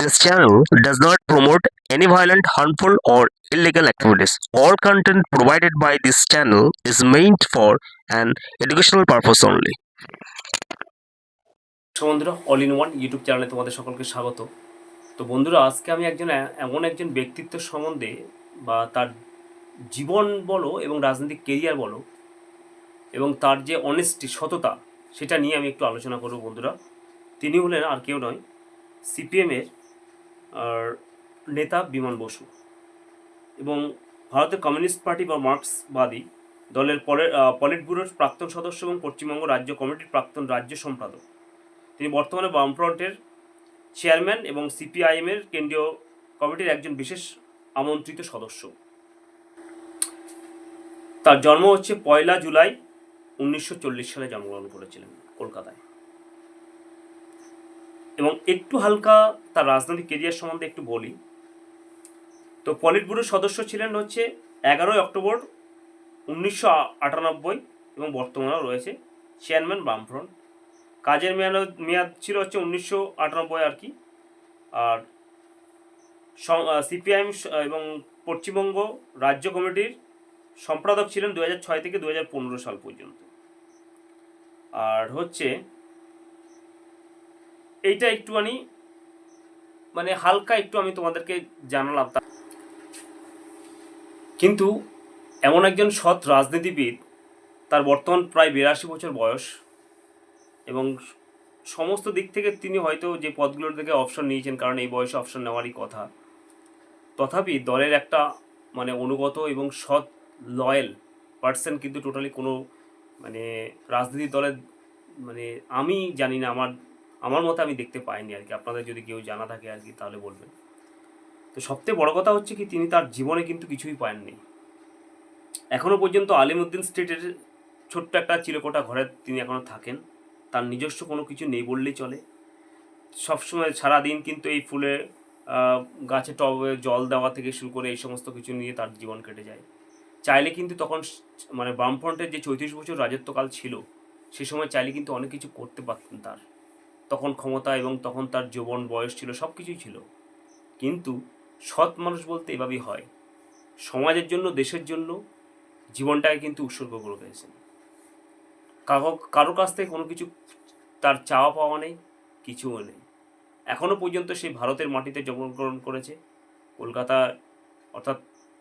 This channel does not promote any violent, harmful, or illegal activities. All content provided by this channel is meant for an educational purpose only. বন্ধুরা all in one YouTube চ্যানেলে তোমাদের সকলকে স্বাগত তো বন্ধুরা আজকে আমি একজন এমন একজন ব্যক্তিত্ব সম্বন্ধে বা তার জীবন বলো এবং রাজনৈতিক কেরিয়ার বলো এবং তার যে অনেস্টি সততা সেটা নিয়ে আমি একটু আলোচনা করব বন্ধুরা তিনি হলেন আর কেউ নয় সিপিএমের নেতা বিমান বসু। এবং ভারতের কমিউনিস্ট পার্টি বা মার্ক্সবাদী দলের পলিট ব্যুরোর প্রাক্তন সদস্য এবং পশ্চিমবঙ্গ রাজ্য কমিটির প্রাক্তন রাজ্য সম্পাদক। তিনি বর্তমানে বামফ্রন্টের চেয়ারম্যান এবং সিপিআইএমের কেন্দ্রীয় কমিটির একজন বিশেষ আমন্ত্রিত সদস্য। তার জন্ম হচ্ছে পয়লা জুলাই উনিশশো চল্লিশ সালে জন্মগ্রহণ করেছিলেন কলকাতায়। এবং একটু হালকা তার রাজনৈতিক কেরিয়ার সম্বন্ধে একটু বলি। তো পলিট ব্যুরোর সদস্য ছিলেন হচ্ছে এগারোই অক্টোবর উনিশশো আটানব্বই এবং বর্তমানেও রয়েছে চেয়ারম্যান বামফ্রন্ট কাজের মেয়াদ মেয়াদ ছিল হচ্ছে উনিশশো আটানব্বই আর কি। আর সিপিআইএম এবং পশ্চিমবঙ্গ রাজ্য কমিটির সম্পাদক ছিলেন দু ছয় থেকে দুহাজার পনেরো সাল পর্যন্ত। আর হচ্ছে এইটা একটুখানি মানে হালকা একটু আমি তোমাদেরকে জানালাম কিন্তু এমন একজন সৎ রাজনীতিবিদ, তার বর্তমান প্রায় বিরাশি বছর বয়স, এবং সমস্ত দিক থেকে তিনি হয়তো যে পদগুলোর থেকে অপশন নিয়েছেন, কারণ এই বয়সে অপশন নেওয়ারই কথা। তথাপি দলের একটা মানে অনুগত এবং সৎ লয়েল পার্সন কিন্তু টোটালি কোনো মানে রাজনীতি দলের মানে আমি জানি না, আমার আমার মতে আমি দেখতে পাইনি আর কি আপনাদের যদি কেউ জানা থাকে আর কি তাহলে বলবেন। তো সবথেকে বড় কথা হচ্ছে কি, তিনি তার জীবনে কিন্তু কিছুই পাননি। এখনও পর্যন্ত আলিমুদ্দিন স্ট্রিটের ছোট্ট একটা চিরকোটা ঘরে তিনি এখনও থাকেন। তার নিজস্ব কোনো কিছু নেই বললেই চলে। সবসময় সারাদিন কিন্তু এই ফুলে গাছে টবে জল দেওয়া থেকে শুরু করে এই সমস্ত কিছু নিয়ে তার জীবন কেটে যায়। চাইলে কিন্তু তখন মানে বামফ্রন্টের যে চৌত্রিশ বছর রাজত্বকাল ছিল, সে সময় চাইলে কিন্তু অনেক কিছু করতে পারতেন তার। তখন ক্ষমতা এবং তখন তার যৌবন বয়স ছিল সব কিছুই ছিল। কিন্তু সৎ মানুষ বলতে এভাবেই হয়। সমাজের জন্য, দেশের জন্য জীবনটাকে কিন্তু উৎসর্গ করে দিয়েছেন কারও কারও কাছ থেকে কোনো কিছু তার চাওয়া পাওয়া নেই, কিছুও নেই। এখনও পর্যন্ত সে ভারতের মাটিতে জন্মগ্রহণ করেছে। কলকাতা, অর্থাৎ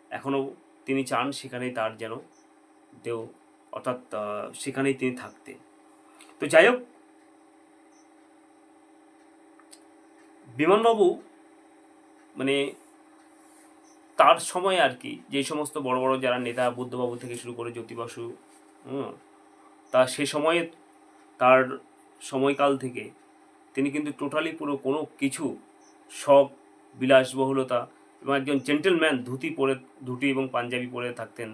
এখনও তিনি চান সেখানেই তার যেন দেও, অর্থাৎ সেখানেই তিনি থাকতে। তো যাই হোক বিমানবাবু মানে তার সময় আর কি, যে সমস্ত বড় বড় যারা নেতা, বুদ্ধবাবু থেকে শুরু করে জ্যোতিবাসু তা সে সময়ে, তার সময়কাল থেকে তিনি কিন্তু টোটালি পুরো কোনো কিছু শখ বিলাসবহুলতা এবং একজন জেন্টেলম্যান ধুতি পরে, ধুতি এবং পাঞ্জাবি পরে থাকতেন,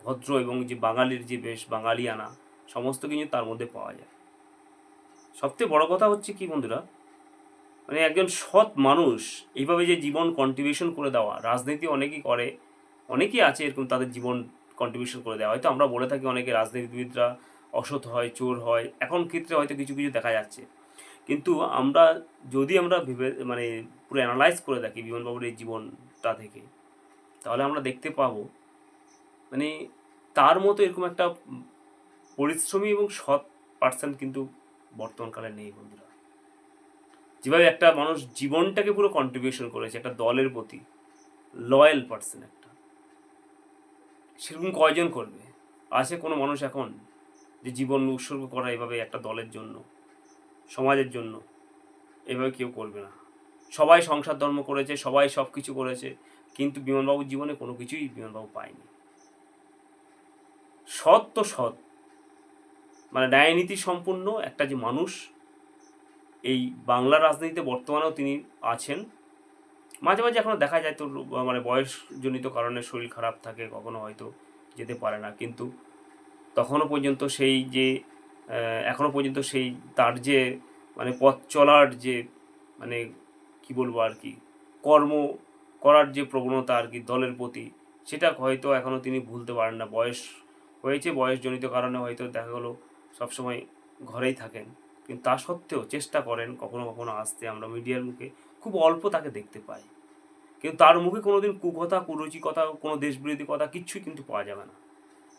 ভদ্র এবং যে বাঙালির যে বেশ, বাঙালিয়ানা, সমস্ত কিছু তার মধ্যে পাওয়া যায়। সবথেকে বড় কথা হচ্ছে কি বন্ধুরা মানে একজন সৎ মানুষ, এইভাবে যে জীবন কন্ট্রিবিউশন করে দেওয়া, রাজনীতি অনেকেই করে, অনেকেই আছে এরকম তাদের জীবন কন্ট্রিবিউশন করে দেওয়া। হয়তো আমরা বলে থাকি অনেকে রাজনীতিবিদরা অসৎ হয়, চোর হয়, এখন ক্ষেত্রে হয়তো কিছু কিছু দেখা যাচ্ছে। কিন্তু আমরা, যদি আমরা ভেবে মানে পুরো অ্যানালাইজ করে দেখি বিমানবাবুর এই জীবনটা থেকে, তাহলে আমরা দেখতে পাবো মানে তার মতো এরকম একটা পরিশ্রমী এবং সৎ পার্সন কিন্তু বর্তমানকালে নেই বন্ধুরা। যেভাবে একটা মানুষ জীবনটাকে পুরো কন্ট্রিবিউশন করেছে, একটা দলের প্রতি লয়াল পার্সন একটা। সেরকম কয়জন করবে? আছে কোনো মানুষ এখন যে জীবন উৎসর্গ করা এভাবে একটা দলের জন্য, সমাজের জন্য, এভাবে কেউ করবে না। সবাই সংসার ধর্ম করেছে, সবাই সব কিছু করেছে, কিন্তু বিমানবাবুর জীবনে কোনো কিছুই বিমানবাবু পায়নি। সৎ তো সৎ মানে ন্যায়নীতি সম্পূর্ণ একটা যে মানুষ এই বাংলা রাজনীতিতে বর্তমানেও তিনি আছেন। মাঝে মাঝে এখনও দেখা যায় তো মানে বয়সজনিত কারণে শরীর খারাপ থাকে, কখনো হয়তো যেতে পারে না। কিন্তু তখনও পর্যন্ত সেই যে এখনও পর্যন্ত সেই, তার যে মানে পথ চলার যে মানে কি বলব আর কি, কর্ম করার যে প্রবণতা আর কি দলের প্রতি, সেটা হয়তো এখনও তিনি ভুলতে পারেন না। বয়স হয়েছে, বয়সজনিত কারণে হয়তো দেখা গেলো সবসময় ঘরেই থাকেন। কিন্তু তা সত্ত্বেও চেষ্টা করেন কখনো কখনো আসতে। আমরা মিডিয়ার মুখে খুব অল্প তাকে দেখতে পাই। কিন্তু তার মুখে কোনোদিন কুকথা কুরুচি কথা কোনো দেশবিরোধী কথা কিচ্ছুই কিন্তু পাওয়া যাবে না।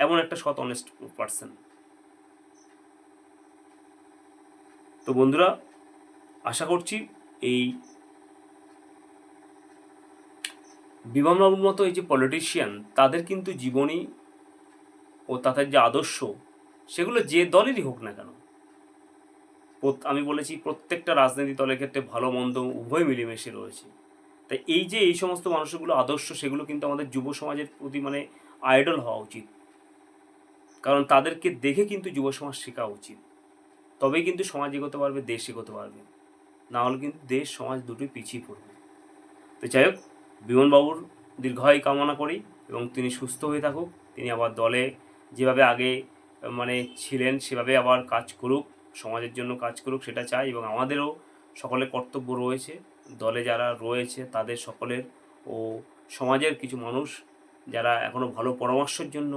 এমন একটা সৎ অনেস্ট পার্সন তো বন্ধুরা, আশা করছি এই বিমানবাবুর মতো এই যে পলিটিশিয়ান তাদের কিন্তু জীবনী ও তাদের যে আদর্শ, সেগুলো যে দলেরই হোক না কেন আমি বলেছি প্রত্যেকটা রাজনৈতিক দলের ক্ষেত্রে ভালো, মন্দ, উভয় মিলেমিশে রয়েছে। তাই এই যে এই সমস্ত মানুষগুলো আদর্শ, সেগুলো কিন্তু আমাদের যুব সমাজের প্রতি মানে আইডল হওয়া উচিত। কারণ তাদেরকে দেখে কিন্তু যুব সমাজ শেখা উচিত। তবেই কিন্তু সমাজ এগোতে পারবে, দেশ এগোতে পারবে। না হলে কিন্তু দেশ, সমাজ দুটোই পিছিয়ে পড়বে। তো যাই হোক বিমনবাবুর দীর্ঘায়ু কামনা করি এবং তিনি সুস্থ হয়ে থাকুক। তিনি আবার দলে যেভাবে আগে মানে ছিলেন, সেভাবে আবার কাজ করুক। সমাজের জন্য কাজ করুক, সেটা চাই এবং আমাদেরও সকলের কর্তব্য রয়েছে। দলে যারা রয়েছে, তাদের সকলের ও সমাজের কিছু মানুষ যারা এখনও ভালো পরামর্শের জন্য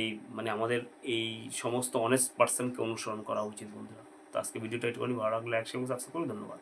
এই মানে আমাদের এই সমস্ত অনেস্ট পার্সনকে অনুসরণ করা উচিত বন্ধুরা। তো আজকে ভিডিওটা একটুখানি ভালো লাগলে একসঙ্গে সাবস্ক্রাইব করুন। ধন্যবাদ।